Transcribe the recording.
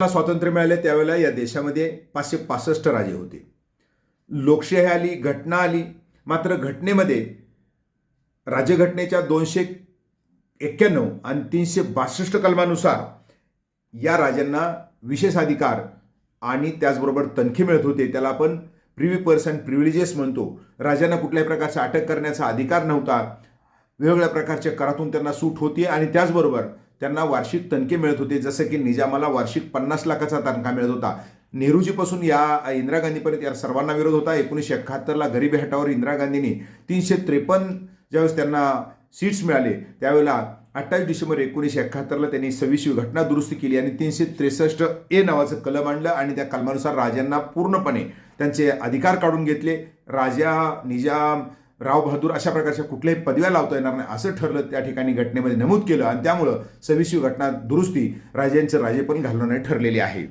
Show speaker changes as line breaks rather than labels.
मला स्वातंत्र्य मिळाले त्यावेळेला या देशामध्ये पाचशे पासष्ट राजे होते. लोकशाही आली घटना आली मात्र घटनेमध्ये राज्यघटनेच्या दोनशे एक्क्याण्णव आणि तीनशे बासष्ट कलमानुसार या राजांना विशेष अधिकार आणि त्याचबरोबर तनखे मिळत होते. त्याला आपण प्रिव्ही पर्सन प्रिव्हिलेजेस म्हणतो. राजांना कुठल्याही प्रकारचा अटक करण्याचा अधिकार नव्हता. वेगवेगळ्या प्रकारच्या करातून त्यांना सूट होती आणि त्याचबरोबर त्यांना वार्षिक तणके मिळत होते जसं की निजामाला वार्षिक पन्नास लाखाचा तनखा मिळत होता. नेहरूजीपासून या इंदिरा गांधीपर्यंत या सर्वांना विरोध होता. एकोणीसशे एकाहत्तरला गरिबी हटावर इंदिरा गांधींनी तीनशे त्रेपन्न ज्यावेळेस त्यांना सीट्स मिळाले त्यावेळेला अठ्ठावीस डिसेंबर एकोणीसशे एकाहत्तरला त्यांनी सव्वीसवी घटना दुरुस्ती केली आणि तीनशे त्रेसष्ट ए नावाचं कलम आणलं आणि त्या कलमानुसार राजांना पूर्णपणे त्यांचे अधिकार काढून घेतले. राजा निजाम राव बहादूर अशा प्रकारच्या कुठल्याही पदव्या लावता येणार नाही असं ठरलं त्या ठिकाणी घटनेमध्ये नमूद केलं आणि त्यामुळं सविशिव घटना दुरुस्ती राजांचं राजेपण घालवणे ठरलेले आहे.